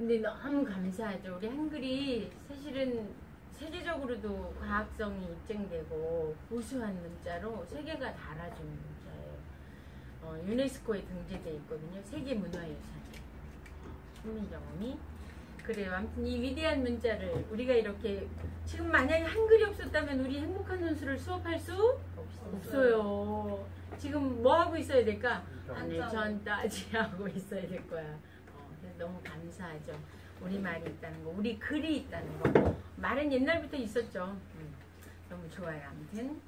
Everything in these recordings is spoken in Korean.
근데 너무 감사하죠. 우리 한글이 사실은 세계적으로도 과학성이 입증되고 우수한 문자로 세계가 다 알아주는 문자예요. 어, 유네스코에 등재돼 있거든요. 세계 문화유산. 훈민정음이. 그래요. 아무튼 이 위대한 문자를 우리가 이렇게 지금 만약에 한글이 없었다면 우리 행복한 선수를 수업할 수 없어요. 지금 뭐 하고 있어야 될까? 하늘 전 따지하고 있어야 될 거야. 너무 감사하죠. 우리 말이 있다는 거, 우리 글이 있다는 거. 말은 옛날부터 있었죠. 음, 너무 좋아요. 아무튼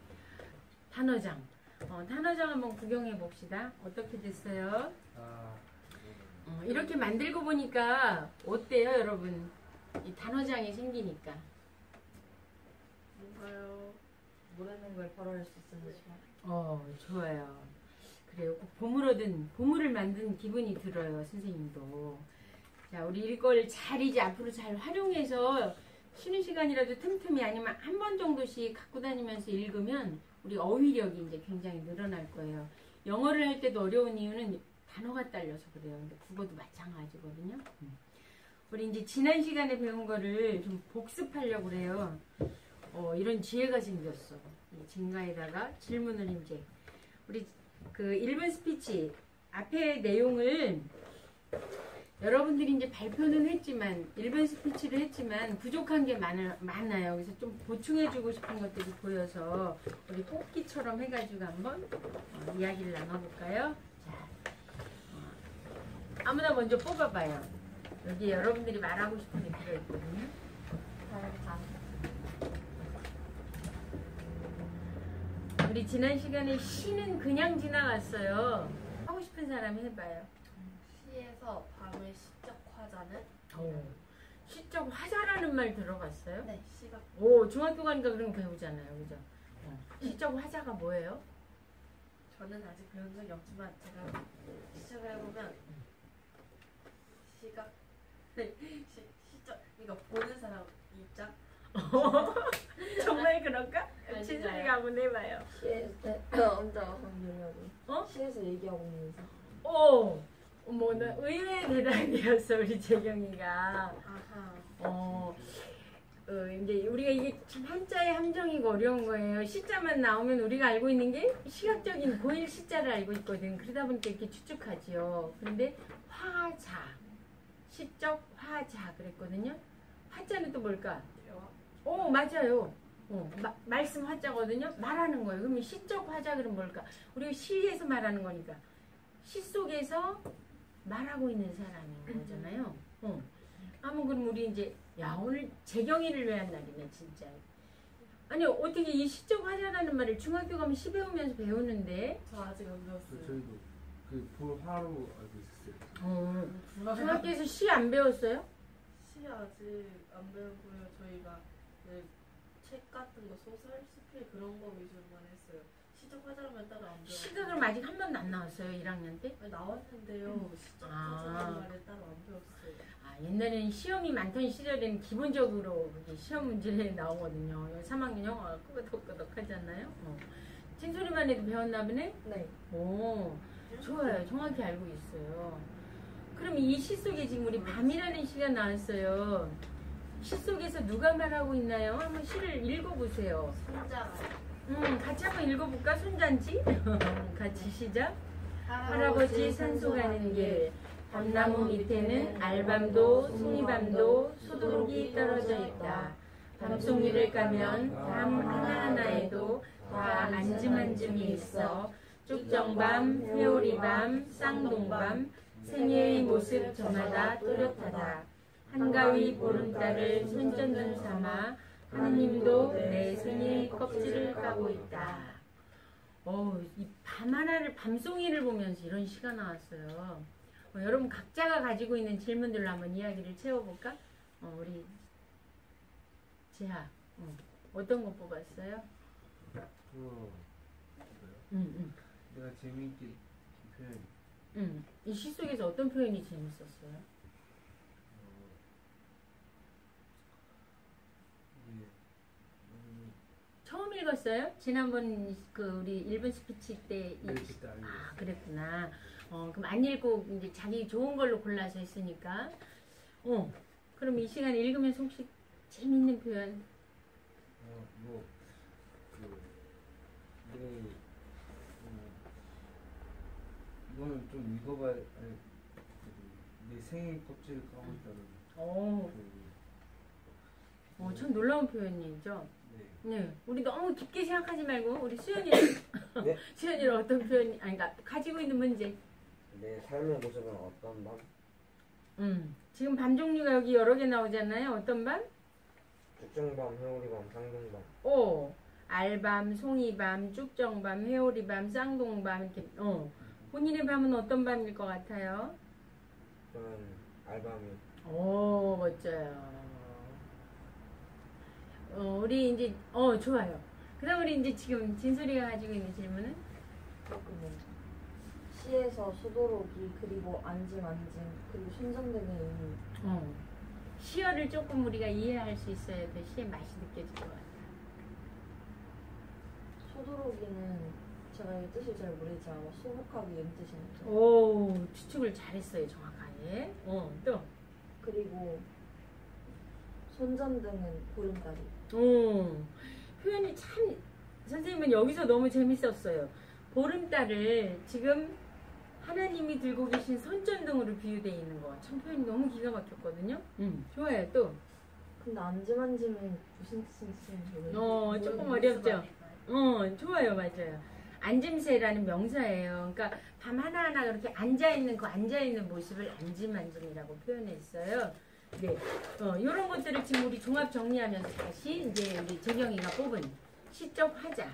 단어장. 어, 단어장 한번 구경해 봅시다. 어떻게 됐어요? 아, 어, 이렇게 만들고 보니까 어때요, 여러분? 이 단어장이 생기니까. 뭔가요? 모르는 걸 바로 할 수 있어서 좋아. 어, 좋아요. 그래요. 꼭 보물 얻은, 보물을 만든 기분이 들어요, 선생님도. 자, 우리 이걸 잘 이제 앞으로 잘 활용해서 쉬는 시간이라도 틈틈이 아니면 한 번 정도씩 갖고 다니면서 읽으면 우리 어휘력이 이제 굉장히 늘어날 거예요. 영어를 할 때도 어려운 이유는 단어가 딸려서 그래요. 근데 국어도 마찬가지거든요. 음. 우리 이제 지난 시간에 배운 거를 좀 복습하려고 그래요. 어, 이런 지혜가 생겼어. 이 증가에다가 질문을 이제 우리 그 1분 스피치 앞에 내용을 여러분들이 이제 발표는 했지만 1분 스피치를 했지만 부족한 게 많아, 많아요. 그래서 좀 보충해주고 싶은 것들이 보여서 우리 뽑기처럼 해가지고 한번 어, 이야기를 나눠볼까요? 자, 어, 아무나 먼저 뽑아봐요. 여기 여러분들이 말하고 싶은 게 들어있거든요. 다 우리 지난 시간에 시는 그냥 지나갔어요. 하고 싶은 사람이 해봐요. 시에서 밤의 시적 화자는? 시적 화자라는 말 들어봤어요? 네, 시가 오, 중학교 가니까 그런 거 배우잖아요. 그죠? 어. 시적 화자가 뭐예요? 저는 아직 배운 적이 없지만 제가 시작을 해보면 시각 네, 시, 시적 이거 보는 사람 입장 정말 그럴까? 아니요. 진솔이가 한번 해봐요. 시에서 혼자 하려고 어? 시에서 얘기하고 있는서 오! 어머, 나 의외의 대답이었어, 우리 재경이가. 어, 어, 이제 우리가 이게 참 한자의 함정이고 어려운 거예요. 시자만 나오면 우리가 알고 있는 게 시각적인 고일 시자를 알고 있거든. 그러다 보니까 이렇게 추측하지요. 그런데 화자, 시적 화자 그랬거든요. 화자는 또 뭘까? 오, 맞아요. 어, 마- 말씀 화자거든요. 말하는 거예요. 그러면 시적 화자 그럼 뭘까? 우리가 시에서 말하는 거니까. 시 속에서 말하고 있는 사람인 거잖아요. 어. 아무 그럼 우리 이제 야 오늘 재경이를 위한 날이네 진짜. 아니 어떻게 이 시적 화자라는 말을 중학교 가면 시 배우면서 배우는데 저 아직 안그 배웠어요 저희도 그 볼화로 알고 있었어요. 어, 중학교 중학교에서 시 안 배웠어요? 시 아직 안 배우고요 저희가 그책 같은 거 소설 스필 그런 거 위주로만 했어요 시적 화자라면 따로 안 시가 그럼 아직 한 번도 안 나왔어요 1학년 때? 아니, 나왔는데요 시적 아. 화자라는 말을 따로 안 배웠어요 아, 옛날에는 시험이 많던 시절에는 기본적으로 시험 문제에 나오거든요. 3학년 영어가 끄덕끄덕 하잖아요. 어. 진소리만 해도 배웠나 보네? 네 오, 좋아요. 정확히 알고 있어요. 그럼 이 시 속에 지금 우리 밤이라는 시가 나왔어요. 시 속에서 누가 말하고 있나요? 한번 시를 읽어보세요. 손자가 음, 같이 한번 읽어볼까? 손잔치? 같이 시작. 할아버지 산소 가는 길 밤나무 밑에는 알밤도 송이밤도 소독이 떨어져 있다. 밤송이를 까면 밤 하나하나에도 다 안즈만즘이 있어 쭉정밤, 회오리밤, 쌍동밤 생애의 모습 저마다 또렷하다. 한가위 보름달을 손전등 삼아 하느님도 내 생애의 껍질을 까고 있다. 어, 이 밤 하나를 밤송이를 보면서 이런 시가 나왔어요. 어, 여러분 각자가 가지고 있는 질문들로 한번 이야기를 채워볼까? 어, 우리 지하 어, 어떤 거 뽑았어요? 어, 응, 응, 내가 재미있게 표현. 응. 이 시 속에서 어떤 표현이 재밌었어요? 어, 이게 음, 처음 읽었어요? 지난번 그 우리 1분 스피치 때 이- 네, 알고 아, 그랬구나. 어, 그럼 안 읽고 이제 자기 좋은 걸로 골라서 했으니까. 어. 그럼 이 시간에 읽으면서 혹시 재밌는 표현 어, 뭐, 그, 내, 어, 이거는 좀 읽어봐야, 아니, 그, 내 생일 껍질을 까먹었다는, 어, 그, 어, 참 놀라운 표현이죠. 네. 네, 우리 너무 깊게 생각하지 말고 우리 수연이 네? 수연이는 어떤 표현, 아니 그러니까 가지고 있는 문제. 내 삶의 모습은 어떤 밤? 음, 지금 밤 종류가 여기 여러 개 나오잖아요. 어떤 밤? 죽정밤, 회오리밤, 상동밤. 오, 알밤, 송이밤, 쭉정밤, 회오리밤, 쌍동밤 이렇게. 어, 본인의 밤은 어떤 밤일 것 같아요? 저는 알밤이 오, 멋져요. 어, 우리 이제 어 좋아요. 그다음 우리 이제 지금 진솔이가 가지고 있는 질문은 시에서 소도록이 그리고 안짐 안짐 그리고 순정되는 의미 어, 시어를 조금 우리가 이해할 수 있어야 더 시의 맛이 느껴질 것 같아. 소도록이는 제가 이 뜻을 잘 모르지만 소복하기 이런 뜻이죠. 오, 추측을 잘했어요, 정확하게. 어, 또. 그리고 손전등은 보름달이. 오, 표현이 참, 선생님은 여기서 너무 재밌었어요. 보름달을 지금 하나님이 들고 계신 손전등으로 비유되어 있는 거. 참 표현이 너무 기가 막혔거든요. 음, 좋아요, 또. 근데 안짐은 무슨 뜻인지 모르겠어요. 어, 조금 어렵죠? 어, 좋아요, 맞아요. 앉음새라는 명사예요. 그러니까 밤 하나하나 그렇게 앉아있는 그 앉아있는 모습을 앉음앉음이라고 표현했어요. 네. 어, 요런 것들을 지금 우리 종합 정리하면서 다시 이제 우리 재경이가 뽑은 시적 화자.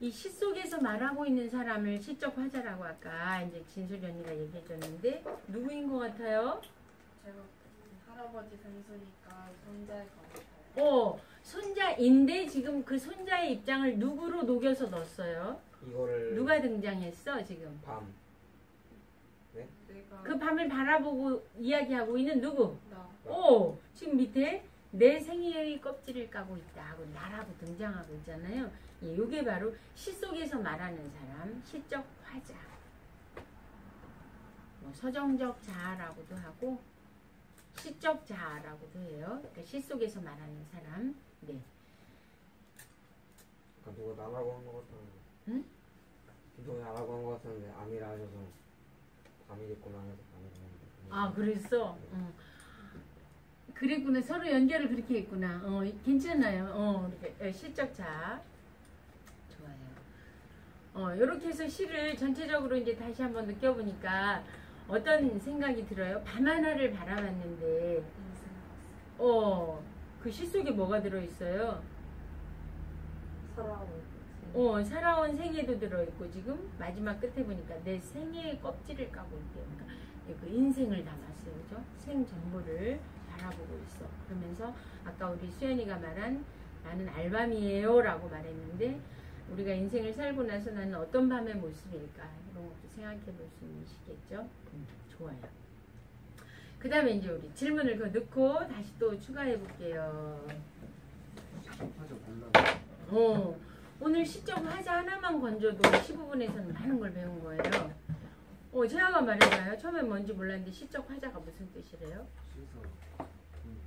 이 시 속에서 말하고 있는 사람을 시적 화자라고 아까 이제 진솔이 언니가 얘기해줬는데 누구인 것 같아요? 제가 할아버지 뱅수니까 손자의 가보셔요. 어, 손자인데 지금 그 손자의 입장을 누구로 녹여서 넣었어요? 이거를 누가 등장했어, 지금? 밤 내가 그 밤을 바라보고 이야기하고 있는 누구? 나 오, 지금 밑에 내 생애의 껍질을 까고 있다 하고 나라고 등장하고 있잖아요. 예, 요게 바로 시 속에서 말하는 사람, 시적 화자. 뭐 서정적 자아라고도 하고 시적 자아라고도 해요. 그러니까 시 속에서 말하는 사람. 네. 그러니까 누가 나라고 한 것 같았는데 응? 누가 나라고 한 것 같았는데 아미라 하셔서 밤이 됐구나 해서 밤이 됐는데 아, 그랬어? 어. 그랬구나. 서로 연결을 그렇게 했구나. 어, 괜찮아요. 어, 이렇게 예, 시적 자. 좋아요. 어, 이렇게 해서 시를 전체적으로 이제 다시 한번 느껴보니까 어떤 생각이 들어요? 밤 하나를 바라봤는데, 어, 그 시 속에 뭐가 들어있어요? 살아오는 어, 살아온 생애도 들어있고, 지금 마지막 끝에 보니까 내 생애의 껍질을 까고 있대요. 그러니까 그 인생을 담았어요. 그죠? 생 전부를 바라보고 있어. 그러면서 아까 우리 수연이가 말한 나는 알밤이에요 라고 말했는데 우리가 인생을 살고 나서 나는 어떤 밤의 모습일까 이런 것도 생각해 볼 수 있는 시겠죠. 음, 좋아요. 그 다음에 이제 우리 질문을 그 넣고 다시 또 추가해 볼게요. 어, 오늘 시적 화자 하나만 건져도 15분에서는 많은 걸 배운 거예요. 어, 재아가 말해봐요. 처음엔 뭔지 몰랐는데 시적 화자가 무슨 뜻이래요? 씻어. 음,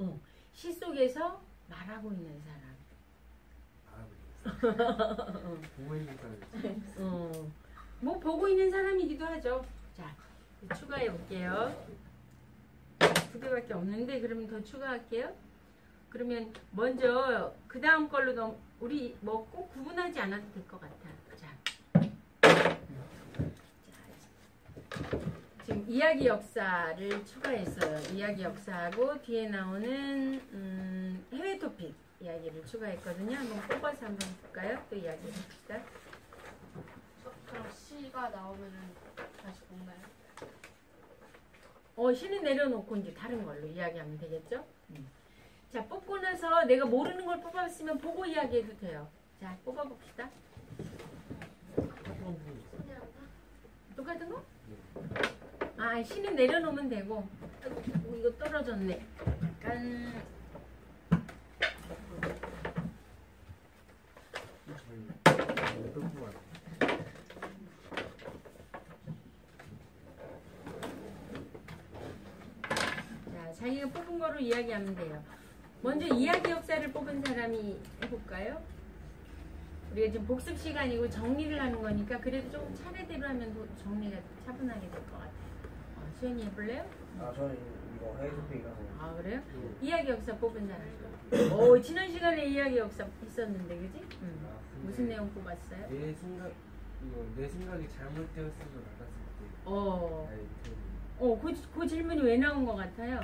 어, 시 속에서 말하고 있는 사람. 보고 있는 사람. 어, 뭐 보고 있는 사람이기도 하죠. 자, 추가해 볼게요. 두 개밖에 없는데 그러면 더 추가할게요. 그러면 먼저 그 다음 걸로 넘 우리 뭐 꼭 구분하지 않아도 될 것 같아. 자. 자, 지금 이야기 역사를 추가했어요. 이야기 역사하고 뒤에 나오는 음, 해외 토픽 이야기를 추가했거든요. 한번 뽑아서 한번 볼까요? 또 이야기 해봅시다. 그럼 시가 나오면은 다시 뽑나요? 어, 시는 내려놓고 이제 다른 걸로 이야기하면 되겠죠? 자, 뽑고 나서 내가 모르는 걸 뽑았으면 보고 이야기해도 돼요. 자, 뽑아봅시다. 똑같은 거? 아, 시는 내려놓으면 되고. 어, 이거 떨어졌네. 약간, 같아? 자기가 뽑은 거로 이야기하면 돼요. 먼저 이야기 역사를 뽑은 사람이 해볼까요? 우리가 지금 복습 시간이고 정리를 하는 거니까 그래도 조금 차례대로 하면 더 정리가 차분하게 될 것 같아요. 어, 수현이 해볼래요? 아 저는 이거 헤이토픽이라서 아 그래요? 이야기 역사 뽑은 사람. 오 지난 시간에 이야기 역사 했었는데 그지? 응. 아, 근데 무슨 내용 뽑았어요? 내 생각 이거 내 생각이 잘못되었을 것 같았을 때 어, 아이 그, 어, 그, 그 질문이 왜 나온 것 같아요?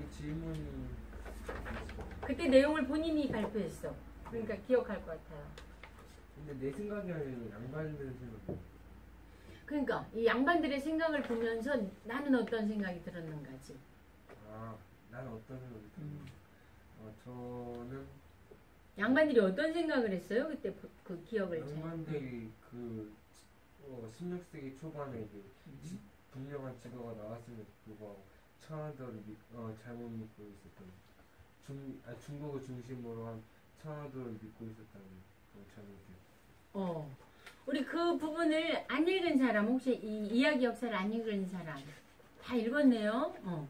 이 질문이 그때 내용을 본인이 발표했어. 그러니까 기억할 것 같아요. 근데 내 생각이 아니라 양반들 생각 그러니까 이 양반들의 생각을 보면서 나는 어떤 생각이 들었는가지. 아, 난 어떤 생각이 들어? 음. 어, 저는 양반들이 어떤 생각을 했어요? 그때 그, 그 기억을 잘. 양반들이 그 어, 16세기 초반에 이제 지- 분명한 지도가 나왔음에도 불구하고 천하도를 믿, 어, 잘못 믿고 있었던 중, 아, 중국을 중심으로 한 천하도를 믿고 있었다는 그 잘못이요. 어. 우리 그 부분을 안 읽은 사람 혹시 이 이야기 역사를 안 읽은 사람 다 읽었네요. 어.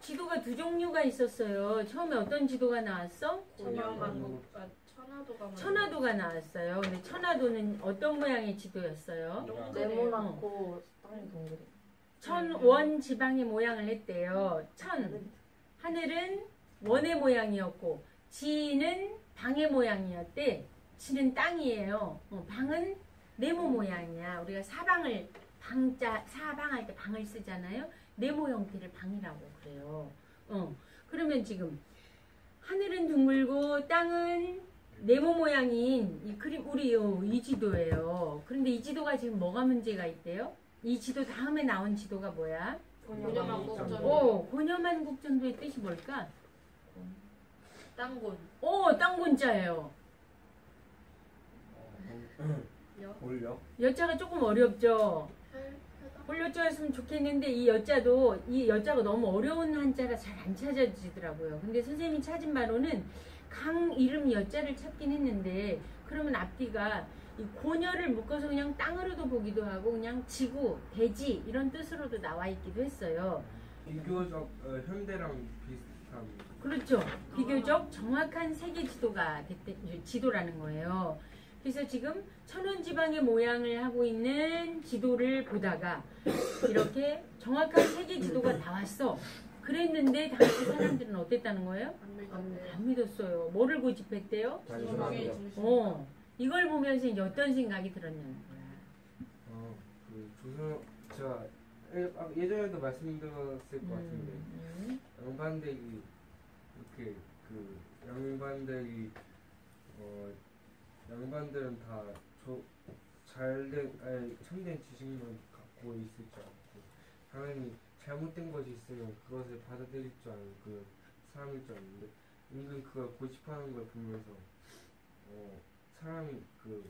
지도가 두 종류가 있었어요. 처음에 어떤 지도가 나왔어? 천하도가 천하도가 나왔어요. 근데 천하도는 어떤 모양의 지도였어요? 네모나고 땅이 동그래. 천원 지방의 모양을 했대요. 천 하늘은 원의 모양이었고 지는 방의 모양이었대. 지는 땅이에요. 어, 방은 네모 모양이야. 우리가 사방을 방자 사방할 때 방을 쓰잖아요. 네모 형태를 방이라고 그래요. 어. 그러면 지금 하늘은 둥글고 땅은 네모 모양인 이 그림 우리 요, 이 지도예요. 그런데 이 지도가 지금 뭐가 문제가 있대요? 이 지도 다음에 나온 지도가 뭐야? 고려만국 오. 전 오, 고려만 국전도의 뜻이 뭘까? 땅곤 오, 땅곤자예요. 여 올려 여자가 조금 어렵죠? 혈 홀려자였으면 좋겠는데 이 여자도 이 여자가 너무 어려운 한자가 잘 안 찾아지더라고요. 근데 선생님이 찾은 바로는 강 이름 여자를 찾긴 했는데 그러면 앞뒤가 이 고녀를 묶어서 그냥 땅으로도 보기도 하고 그냥 지구, 대지 이런 뜻으로도 나와 있기도 했어요. 비교적 어, 현대랑 비슷한 그렇죠. 비교적 정확한 세계 지도가 됐대, 지도라는 거예요. 그래서 지금 천원지방의 모양을 하고 있는 지도를 보다가 이렇게 정확한 세계 지도가 나왔어. 그랬는데 당시 사람들은 어땠다는 거예요? 안 믿었대 안 믿었어요. 뭐를 고집했대요? 어, 이걸 보면서 이제 어떤 생각이 들었냐는 거야. 어, 그 조선 제가 예- 아, 예전에도 말씀드렸을 것 같은데 음, 양반들이 이렇게 그 양반들이 어 양반들은 다 조, 잘된 아니 참된 지식만 갖고 있을 줄 알고 당연히 잘못된 것이 있으면 그것을 받아들일 줄 아는 그 사람일 줄 알았는데 은근 그걸 고집하는 걸 보면서 어 사람이 그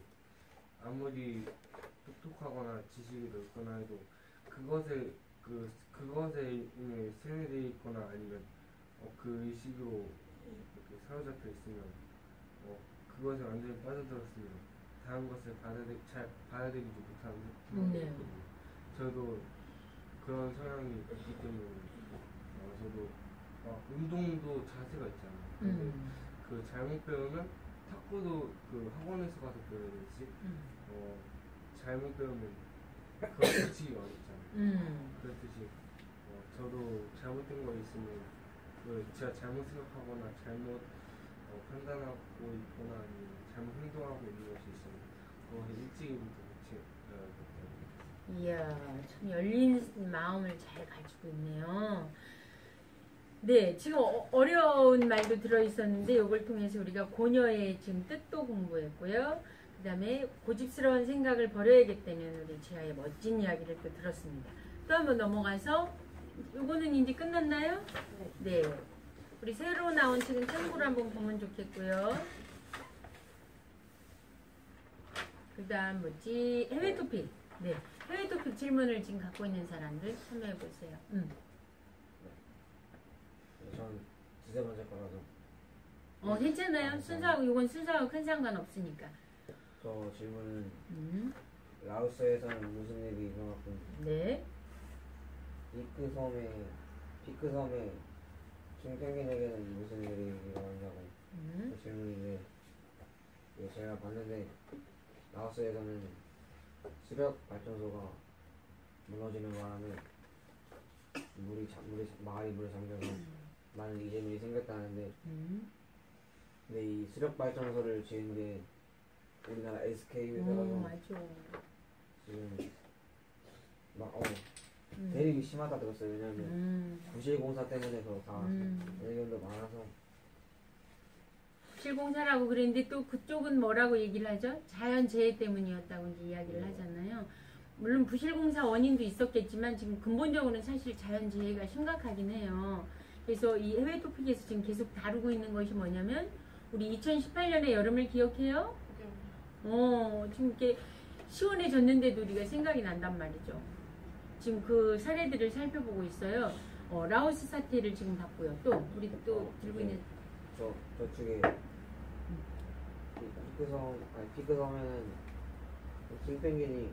아무리 똑똑하거나 지식이 넓거나 해도 그것을 그 그것에 세뇌되어 있거나 아니면 어, 그 의식으로 이렇게 사로잡혀 있으면 어, 그것에 완전히 빠져들었으면 다른 것을 받아들 잘 받아들이지 못하는 네. 저도 그런 성향이 있기 때문에 어, 저도 어, 운동도 자세가 있잖아요. 근데 음, 그 잘못 배우면 탁구도 그 학원에서 가서 배워야 되지 음, 어, 잘못 배우면 그걸 고치기 어렵잖아요. 음. 그렇듯이 어, 저도 잘못된 거 있으면 그 제가 잘못 생각하거나 잘못 어, 판단하고 있거나 아니면 잘못 행동하고 있는 것이 있으면 그거 일찍이부터 고쳐야 이야, 참 열린 마음을 잘 가지고 있네요. 네, 지금 어, 어려운 말도 들어있었는데 이걸 통해서 우리가 고녀의 지금 뜻도 공부했고요. 그 다음에 고집스러운 생각을 버려야겠다는 우리 지아의 멋진 이야기를 또 들었습니다. 또 한번 넘어가서 이거는 이제 끝났나요? 네. 우리 새로 나온 책은 참고로 한번 보면 좋겠고요. 그 다음 뭐지? 해외 토픽. 네. 해외 토픽 질문을 지금 갖고 있는 사람들 참여해 보세요. 음. 전 두세 번째 거라서 어, 괜찮아요. 순서하고 이건 순서하고 큰 상관 없으니까. 저 질문은 음. 라오스에서는 무슨 일이 일어났고 네. 이크 섬에 피크 섬에 중평균에게는 무슨 일이 일어나냐고 음. 그 질문인데 이게 제가 봤는데 라오스에서는 수력 발전소가 무너지는 바람에 물이 자, 물이 자- 마을이 물에 잠겨서 많은 이재민이 생겼다는데 음. 근데 이 수력 발전소를 지은 게 우리나라 SK 오, 회사라서 음. 지금 막 어, 음. 대립이 심하다 들었어요 왜냐면 음. 부실공사 때문에 더다 음. 의견도 많아서 실공사라고 그랬는데 또 그쪽은 뭐라고 얘기를 하죠? 자연재해 때문이었다고 이제 이야기를 네. 하잖아요. 물론 부실공사 원인도 있었겠지만 지금 근본적으로는 사실 자연재해가 심각하긴 해요. 그래서 이 해외 토픽에서 지금 계속 다루고 있는 것이 뭐냐면 우리 2018년의 여름을 기억해요? 어, 지금 이렇게 시원해졌는데도 우리가 생각이 난단 말이죠. 지금 그 사례들을 살펴보고 있어요. 어, 라오스 사태를 지금 봤고요. 또 우리 또 어, 들고 네. 있는 저 저쪽에 피- 피크섬 아니 피크섬에는 킹펭귄이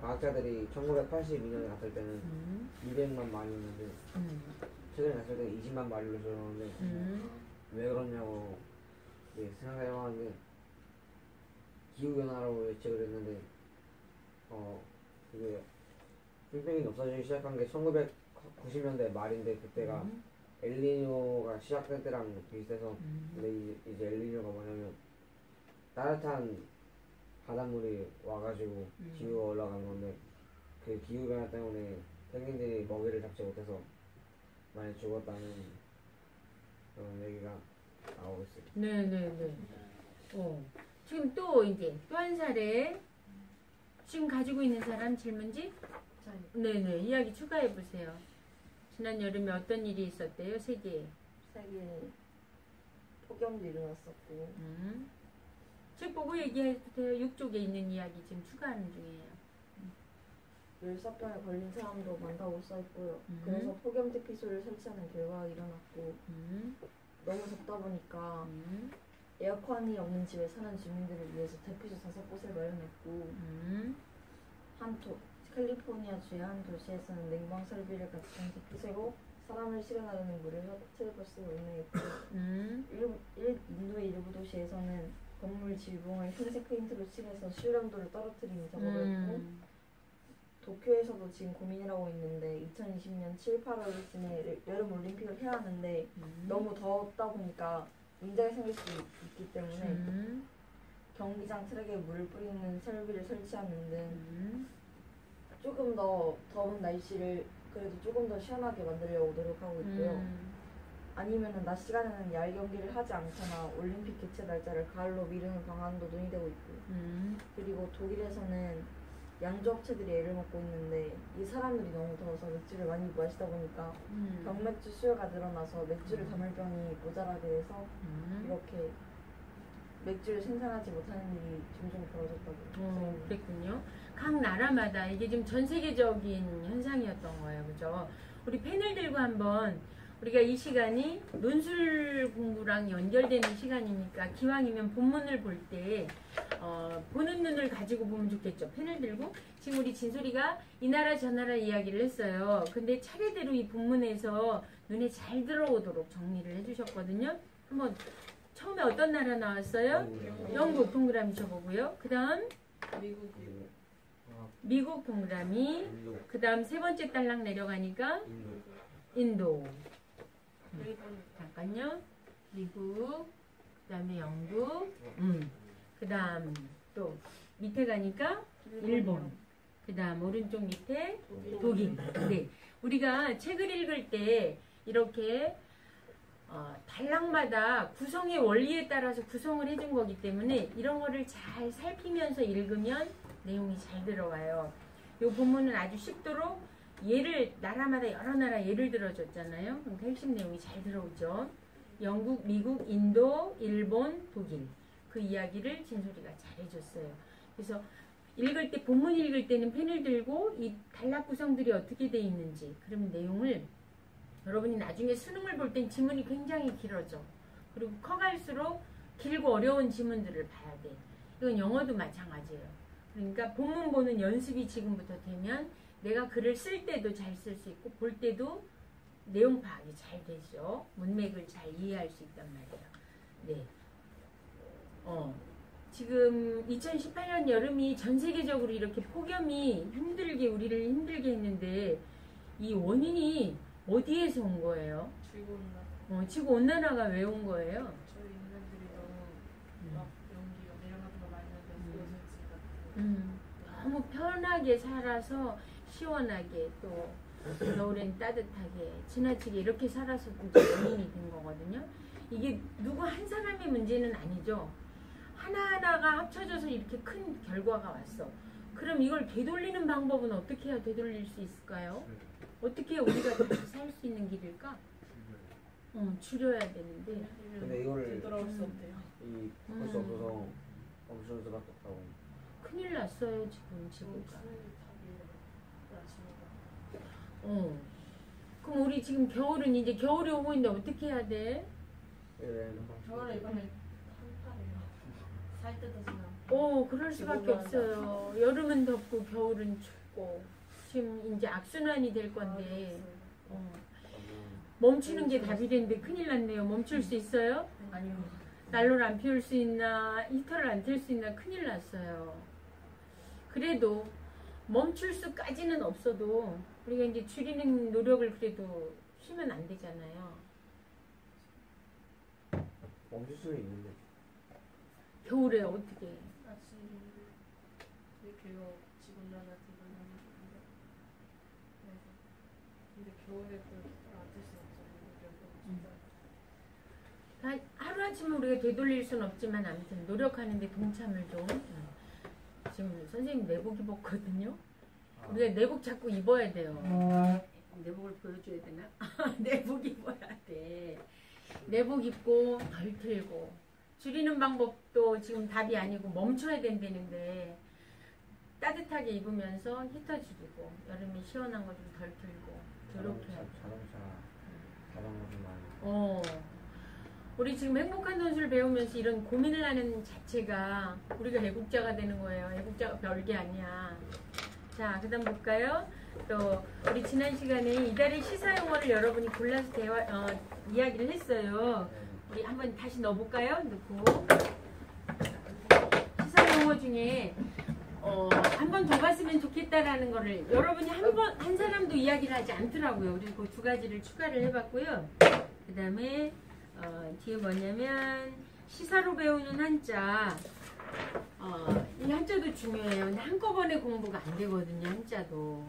과학자들이 1982년에 갔을 때는 음, 200만 마리였는데 음, 최근에 갔을 때는 20만 마리로 줄었는데 음, 왜 그러냐고 예, 생각해봤는데 기후 변화라고 예측을 했는데 어 그게 킹펭귄이 없어지기 시작한 게 1990년대 말인데 그때가 음, 엘니뇨가 시작된 때랑 비슷해서 음, 근데 이제, 이제 엘니뇨가 뭐냐면 따뜻한 바닷물이 와가지고 음. 기후가 올라간 건데 그 기후 변화 때문에 펭귄들이 먹이를 잡지 못해서 많이 죽었다는 그런 얘기가 나오고 있어요. 네, 네, 네. 어. 지금 또 이제 또한 사례 지금 가지고 있는 사람 질문지? 저희 네, 네. 이야기 추가해 보세요. 지난 여름에 어떤 일이 있었대요? 세계에. 세계 폭염도 일어났었고 음. 책 보고 얘기해도 돼요. 6쪽에 있는 이야기 지금 추가하는 중이에요. 열사병에 걸린 사람도 많다고 써있고요. 음. 그래서 폭염 대피소를 설치하는 결과가 일어났고 음, 너무 덥다 보니까 음, 에어컨이 없는 집에 사는 주민들을 위해서 대피소 다섯 곳을 마련했고 음, 한 도, 캘리포니아 주의 한 도시에서는 냉방 설비를 갖춘 대피소로 사람을 실어나르는 물을 셔틀버스로 운행했고 음, 일, 일, 인도의 일부 도시에서는 건물 지붕을 흰색 페인트로 칠해서 실험도를 떨어뜨리는 작업을 했고 음, 도쿄에서도 지금 고민이라고 있는데 2020년 7, 8월쯤에 여름 올림픽을 해야 하는데 음, 너무 더웠다 보니까 문제가 생길 수 있- 있기 때문에 음, 경기장 트랙에 물을 뿌리는 설비를 설치하는 등 음, 조금 더 더운 날씨를 그래도 조금 더 시원하게 만들려고 노력하고 있고요. 음, 아니면은 낮 시간에는 야외 경기를 하지 않거나 올림픽 개최 날짜를 가을로 미루는 방안도 논의되고 있고. 음, 그리고 독일에서는 양조 업체들이 애를 먹고 있는데 이 사람들이 너무 더워서 맥주를 많이 마시다 보니까 음, 병맥주 수요가 늘어나서 맥주를 담을 병이 모자라게 돼서 음. 이렇게 맥주를 생산하지 못하는 일이 종종 벌어졌다고 어, 그랬군요. 각 나라마다 이게 좀전 세계적인 현상이었던 거예요. 그죠? 우리 패널들과 한번 우리가 이 시간이 논술 공부랑 연결되는 시간이니까 기왕이면 본문을 볼때 어, 보는 눈을 가지고 보면 좋겠죠. 펜을 들고 지금 우리 진솔이가 이 나라 저 나라 이야기를 했어요. 근데 차례대로 이 본문에서 눈에 잘 들어오도록 정리를 해주셨거든요. 한번 처음에 어떤 나라 나왔어요? 영국 동그라미 쳐보고요. 그 다음 미국이 미국 동그라미. 그 다음 세 번째 딸랑 내려가니까 인도 인도. 일본 잠깐요. 미국. 그 다음에 영국. 음. 그 다음 또 밑에 가니까 일본. 그 다음 오른쪽 밑에 독일. 네. 우리가 책을 읽을 때 이렇게 어, 단락마다 구성의 원리에 따라서 구성을 해준 거기 때문에 이런 거를 잘 살피면서 읽으면 내용이 잘 들어와요. 이 본문은 아주 쉽도록 예를 나라마다 여러 나라 예를 들어줬잖아요. 그러니까 핵심 내용이 잘 들어오죠. 영국, 미국, 인도, 일본, 독일 그 이야기를 진솔이가 잘해줬어요. 그래서 읽을 때 본문 읽을 때는 펜을 들고 이 단락 구성들이 어떻게 돼 있는지 그러면 내용을 여러분이 나중에 수능을 볼 땐 지문이 굉장히 길어져. 그리고 커갈수록 길고 어려운 지문들을 봐야 돼. 이건 영어도 마찬가지예요. 그러니까 본문 보는 연습이 지금부터 되면 내가 글을 쓸 때도 잘 쓸 수 있고 볼 때도 내용 파악이 잘 되죠. 문맥을 잘 이해할 수 있단 말이에요. 네. 어. 지금 2018년 여름이 전 세계적으로 이렇게 폭염이 힘들게 우리를 힘들게 했는데 이 원인이 어디에서 온 거예요? 즐거운다. 어, 지구 온난화가 왜 온 거예요? 저희 인간들이 너무 막 연기가 내려 같은 거 많이 오색지 같은 음, 너무 편하게 살아서 시원하게 또 겨울엔 따뜻하게 지나치게 이렇게 살아서 이제 원인이 된 거거든요. 이게 누구 한 사람의 문제는 아니죠. 하나하나가 합쳐져서 이렇게 큰 결과가 왔어. 그럼 이걸 되돌리는 방법은 어떻게 해야 되돌릴 수 있을까요? 어떻게 우리가 다시 살 수 있는 길일까? 어, 줄여야 되는데 근데 이거를 되돌아올 수 음. 없대요. 이할수 없어서 멈출 수밖에 없다고. 큰일 났어요 지금 지구가. 어. 그럼 우리 지금 겨울은 이제 겨울이 오고 있는데 어떻게 해야 돼? 겨울에 한파래요. 살 때도 지나. 어, 그럴 수밖에 없어요. 여름은 덥고 겨울은 춥고 지금 이제 악순환이 될 건데 어. 멈추는 게 답이 되는데 큰일 났네요. 멈출 수 있어요? 아니요. 난로를 안 피울 수 있나 히터를 안 틀 수 있나 큰일 났어요. 그래도 멈출 수까지는 없어도 우리가 이제 줄이는 노력을 그래도 쉬면 안 되잖아요. 멈출 수는 있는데. 겨울에 어떻게? 아침 이렇게요 하는데 그래서 근데 겨울에 그안뜰 수 없잖아요. 몇다 하루아침에 우리가 되돌릴 수는 없지만 아무튼 노력하는데 동참을 좀 음. 지금 선생님 내복 입었거든요. 우리가 내복 자꾸 입어야 돼요. 내복을 보여줘야 되나? 내복 입어야 돼. 내복 입고 덜 틀고 줄이는 방법도 지금 답이 아니고 멈춰야 된다는데 따뜻하게 입으면서 히터 줄이고 여름에 시원한 거 좀덜 틀고 이렇게 자동차, 자동차 자전거 좀 많이. 어. 우리 지금 행복한 선수를 배우면서 이런 고민을 하는 자체가 우리가 애국자가 되는 거예요. 애국자가 별게 아니야. 자, 그 다음 볼까요? 또, 우리 지난 시간에 이달의 시사 용어를 여러분이 골라서 대화, 어, 이야기를 했어요. 우리 한번 다시 넣어볼까요? 넣고. 시사 용어 중에, 어, 한번 더 봤으면 좋겠다라는 거를 여러분이 한 번, 한 사람도 이야기를 하지 않더라고요. 그리고 두 가지를 추가를 해봤고요. 그 다음에, 어, 뒤에 뭐냐면, 시사로 배우는 한자. 어, 이 한자도 중요해요. 근데 한꺼번에 공부가 안 되거든요, 한자도.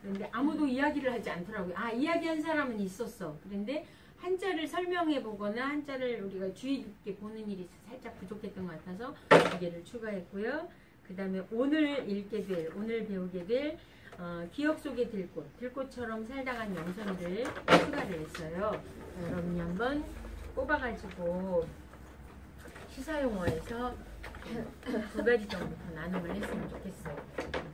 그런데 아무도 이야기를 하지 않더라고요. 아, 이야기한 사람은 있었어. 그런데 한자를 설명해 보거나 한자를 우리가 주의 깊게 보는 일이 살짝 부족했던 것 같아서 두 개를 추가했고요. 그 다음에 오늘 읽게 될, 오늘 배우게 될 어, 기억 속의 들꽃, 들꽃처럼 살다간 영상들 추가를 했어요. 여러분이 한번 뽑아가지고 시사용어에서 두 가지 정도 더 나눔을 했으면 좋겠어요.